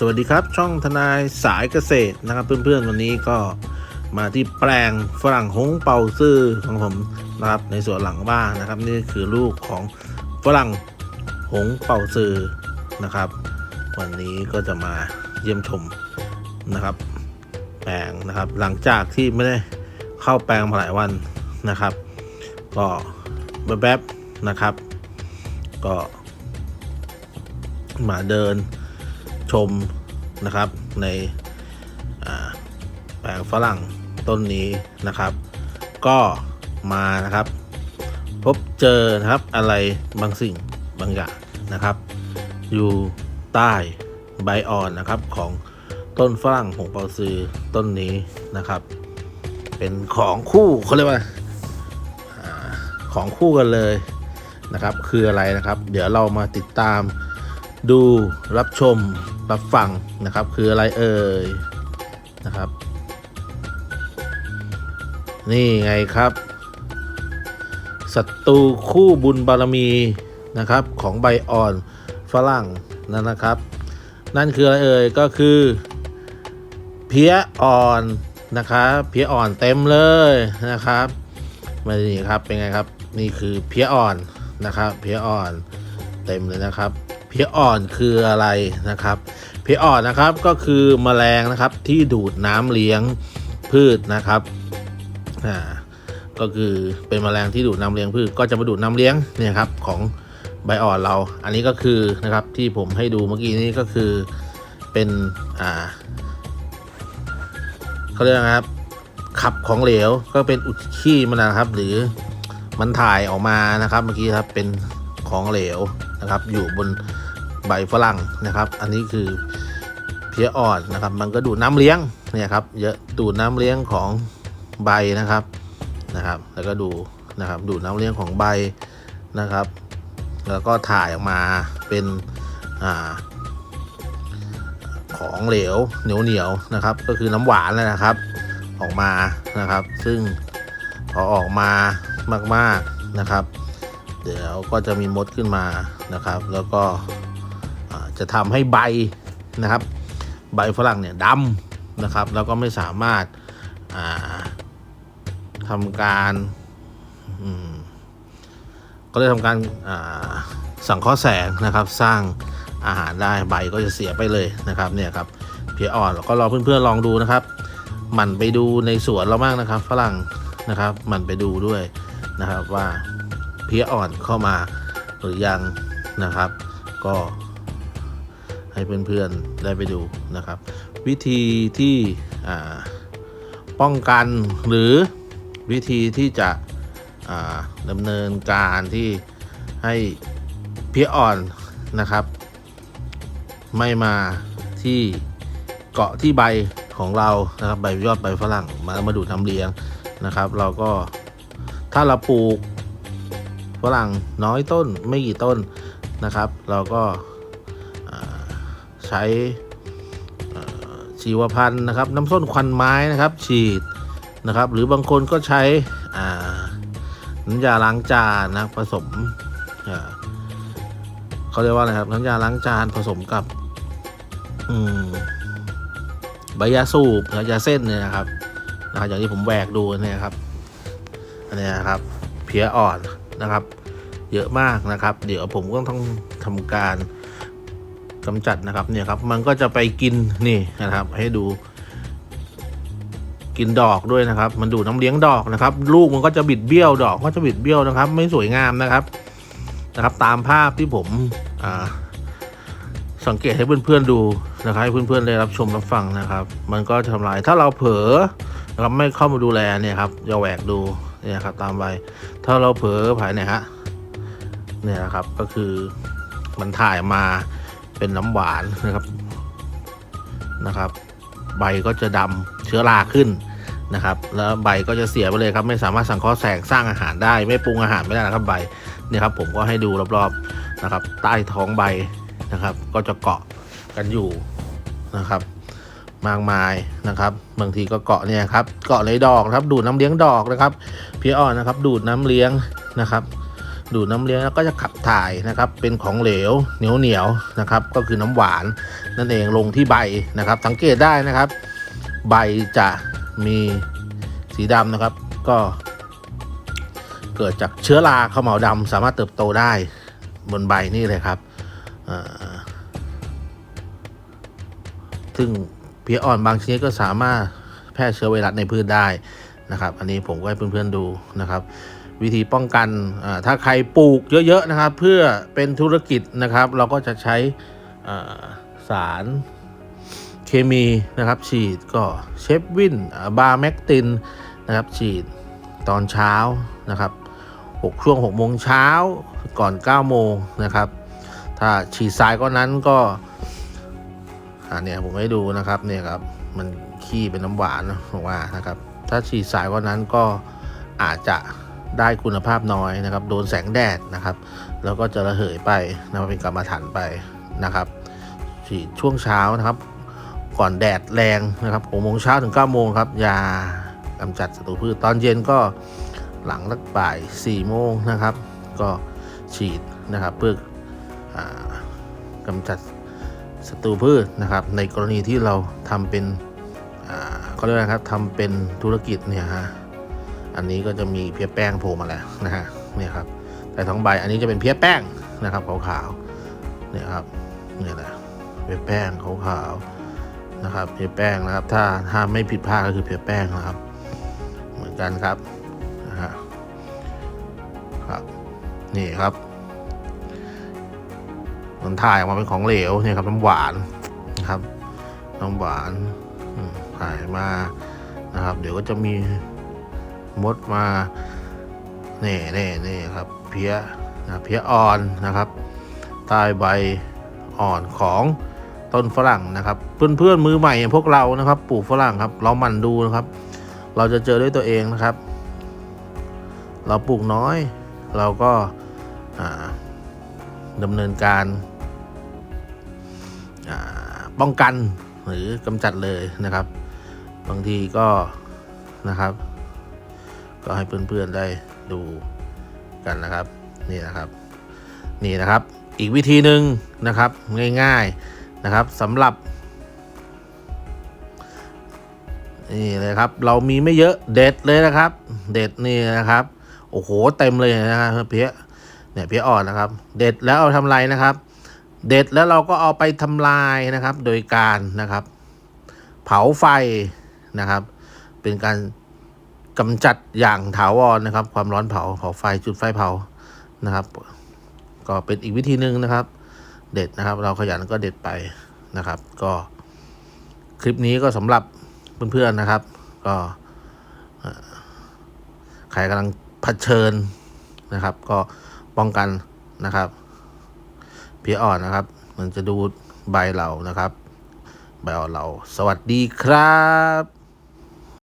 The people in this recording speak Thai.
สวัสดีครับ ช่องทนายสายเกษตรนะครับ เพื่อนๆวันนี้ก็มาที่แปลงฝรั่งหงเป่าซื่อของผมนะครับในส่วนหลังบ้านนะครับ นี่คือลูกของฝรั่งหงเป่าซื่อนะครับ วันนี้ก็จะมาเยี่ยมชมนะครับ แปลงนะครับหลังจากที่ไม่ได้เข้าแปลงมาหลายวันนะครับ ก็แป๊บๆนะครับ ก็มาเดิน ชมนะครับในแปลงฝรั่งต้นนี้นะครับ ก็มานะครับ พบเจอนะครับอะไรบางสิ่งบางอย่างนะครับ อยู่ใต้ใบอ่อนนะครับของต้นฝรั่งหงเปาซือต้นนี้นะครับ เป็นของคู่เขาเรียกว่าของคู่กันเลยนะครับ คืออะไรนะครับ เดี๋ยวเรามาติดตามดูรับชม รับฟังนะครับ คืออะไรเอ่ยนะครับ นี่ไงครับศัตรูคู่บุญบารมีนะครับของใบอ่อนฝรั่งนั่นนะครับ นั่นคืออะไรเอ่ยก็คือเพี้ยอ่อนนะครับเพี้ยอ่อนเต็มเลยนะครับมานี่ครับเป็นไงครับนี่คือเพี้ยอ่อนนะครับ เพี้ยอ่อนเต็มเลยนะครับ พียอ่อนคืออะไรนะครับเพียอ่อนนะครับก็คือแมลงนะครับที่ดูดน้ำเลี้ยงพืชนะครับอ่าก็คือเป็นแมลงที่ดูดน้ำเลี้ยงพืชก็จะมาดูดน้ำเลี้ยงเนี่ยครับของใบอ่อนเรา อันนี้ก็คือนะครับที่ผมให้ดูเมื่อกี้นี้ก็คือเป็นอ่าเขาเรียกนะครับขับของเหลวก็เป็นอุจขี้มันนะครับ หรือมันถ่ายออกมานะครับ เมื่อกี้ครับเป็นของเหลวนะครับ อยู่บน ใบฝรั่งนะครับ อันนี้คือเพียอ่อนนะครับ มันก็ดูดน้ำเลี้ยงเนี่ยครับเยอะดูดน้ำเลี้ยงของใบนะครับนะครับ แล้วก็ดูนะครับดูดน้ำเลี้ยงของใบนะครับ แล้วก็ถ่ายออกมาเป็นอ่าของเหลวเหนียวเหนียวนะครับ ก็คือน้ำหวานนั่นนะครับ ออกมานะครับ ซึ่งพอออกมามาก ๆนะครับ เดี๋ยวก็จะมีมดขึ้นมานะครับ แล้วก็ จะทำให้ใบนะครับ ใบฝรั่งเนี่ยดำนะครับ แล้วก็ไม่สามารถาทำการก็เลยทำการาสังเคราะห์แสงนะครับ สร้างอาหารได้ใบก็จะเสียไปเลยนะครับเนี่ยครับเพียอ่อนก็รอเพื่อนๆลองดูนะครับหมั่นไปดูในสวนเราบ้างนะครับ ฝรั่งนะครับหมั่นไปดูด้วยนะครับว่าเพี้ยอ่อนเข้ามาหรือยังนะครับ ก็ ให้เพื่อนๆได้ไปดูนะครับ วิธีที่ป้องกันหรือวิธีที่จะดำเนินการที่ให้เพี้ยอ่อนนะครับ ไม่มาที่เกาะที่ใบของเรานะครับใบยอดใบฝรั่งมามาดูดน้ำเลี้ยงนะครับ เราก็ถ้าเราปลูกฝรั่งน้อยต้นไม่กี่ต้นนะครับ เราก็ ใช้ชีวพันธุ์นะครับ น้ำส้นควันไม้นะครับ ฉีดนะครับ หรือบางคนก็ใช้น้ำยาล้างจานนะผสมเขาเรียกว่าอะไรครับน้ำยาล้างจานผสมกับใบยาสูบนะยาเส้นเนี่ยนะครับนะบอย่างที่ผมแหวกดูเนี่ยครับอันนี้นะครับ เพียอ่อนนะครับ เยอะมากนะครับ เดี๋ยวผมก็ต้องทำการ กำจัดนะครับเนี่ยครับ มันก็จะไปกินนี่นะครับ ให้ดู กินดอกด้วยนะครับ มันดูดน้ำเลี้ยงดอกนะครับ ลูกมันก็จะบิดเบี้ยวดอกก็จะบิดเบี้ยวนะครับ ไม่สวยงามนะครับนะครับ ตามภาพที่ผมสังเกตให้เพื่อนๆดูนะครับให้เพื่อนๆได้รับชมรับฟังนะครับ มันก็จะทำลายถ้าเราเผลอนะครับไม่เข้ามาดูแลเนี่ยครับอย่าแหวกดูเนี่ยครับตามใบถ้าเราเผลอภายเนี่ยฮะเนี่ยนะครับก็คือมันถ่ายมา เป็นน้ำหวานนะครับนะครับ ใบก็จะดำเชื้อราขึ้นนะครับ แล้วใบก็จะเสียไปเลยครับ ไม่สามารถสังเคราะห์แสงสร้างอาหารได้ ไม่ปรุงอาหารไม่ได้นะครับใบเนี่ยครับ ผมก็ให้ดูรอบๆนะครับ ใต้ท้องใบนะครับ ก็จะเกาะกันอยู่นะครับ มากมายนะครับ บางทีก็เกาะเนี่ยครับ เกาะในดอกครับ ดูดน้ำเลี้ยงดอกนะครับ เพียอ่อนนะครับ ดูดน้ำเลี้ยงนะครับ ดูดน้ำเลี้ยงแล้วก็จะขับถ่ายนะครับ เป็นของเหลวเหนียวเหนียวนะครับ ก็คือน้ำหวานนั่นเองลงที่ใบนะครับ สังเกตได้นะครับ ใบจะมีสีดำนะครับ ก็เกิดจากเชื้อราขาวเหมาดำสามารถเติบโตได้บนใบนี่เลยครับซึ่งเพียอ่อนบางชนิดก็สามารถแพร่เชื้อไวรัสในพืชได้นะครับ อันนี้ผมก็ให้เพื่อนๆดูนะครับ วิธีป้องกันถ้าใครปลูกเยอะๆนะครับ เพื่อเป็นธุรกิจนะครับ เราก็จะใช้สารเคมีนะครับ ฉีดก็เชฟวินบาร์แมกตินนะครับฉีดตอนเช้านะครับ6ช่วง6โมงเช้าก่อน9โมงนะครับ ถ้าฉีดสายก็นั้นก็อ่าเนี่ยผมให้ดูนะครับเนี่ยครับมันขี้เป็นน้ำหวานนะผมว่านะครับ ถ้าฉีดสายก็นั้นก็อาจจะ ได้คุณภาพน้อยนะครับ โดนแสงแดดนะครับ แล้วก็จะระเหยไปนะครับเป็นกรรมฐานไปนะครับฉีดช่วงเช้านะครับ ก่อนแดดแรงนะครับ6โมงเช้าถึง9โมงครับยากำจัดศัตรูพืชตอนเย็นก็หลังสักบ่าย4โมงนะครับ ก็ฉีดนะครับเพื่ออากำจัดศัตรูพืชนะครับ ในกรณีที่เราทำเป็นเขาเรียกว่าอะไรครับทำเป็นธุรกิจเนี่ยฮะ อันนี้ก็จะมีเพี้ยแป้งโผล่มาแล้วนะฮะเนี่ยครับแต่ท้องใบอันนี้จะเป็นเพี้ยแป้งนะครับขาวๆเนี่ยครับเนี่ยแหละเพี้ยแป้งขาวๆนะครับเพี้ยแป้งนะครับ ถ้าถ้าไม่ผิดพลาดก็คือเพี้ยแป้งนะครับ เหมือนกันครับนะฮะครับนี่ครับมันถ่ายออกมาเป็นของเหลวเนี่ยครับน้ำหวานนะครับน้ำหวานถ่ายมานะครับ เดี๋ยวก็จะมี มดมาเน่เน่เน่ครับเพี้ยนะเพี้ยอ่อนนะครับใต้ใบอ่อนของต้นฝรั่งนะครับเพื่อนเพื่อนๆมือใหม่อย่างพวกเรานะครับ ปลูกฝรั่งครับ เราหมั่นดูนะครับ เราจะเจอด้วยตัวเองนะครับ เราปลูกน้อย เราก็ดำเนินการป้องกันหรือกำจัดเลยนะครับ บางทีก็นะครับ ก็ให้เพื่อนๆได้ดูกันนะครับนี่นะครับนี่นะครับ อีกวิธีหนึ่งนะครับง่ายๆนะครับสำหรับนี่เลยครับ เรามีไม่เยอะเด็ดเลยนะครับ เด็ดนี่นะครับ โอ้โหเต็มเลยนะครับเพี้ยเนี่ยเพี้ยอ่อนนะครับ เด็ดแล้วเอาทำไรนะครับ เด็ดแล้วเราก็เอาไปทำลายนะครับ โดยการนะครับ เผาไฟนะครับ เป็นการ กำจัดอย่างถาวรนะครับ ความร้อนเผาเผาไฟจุดไฟเผานะครับ ก็เป็นอีกวิธีหนึ่งนะครับ เด็ดนะครับ เราขยันก็เด็ดไปนะครับ ก็คลิปนี้ก็สำหรับเพื่อนๆนะครับ ก็ใครกำลังเผชิญนะครับ ก็ป้องกันนะครับเพียอ่อนนะครับ มันจะดูใบเรานะครับ ใบอ่อนเรา สวัสดีครับ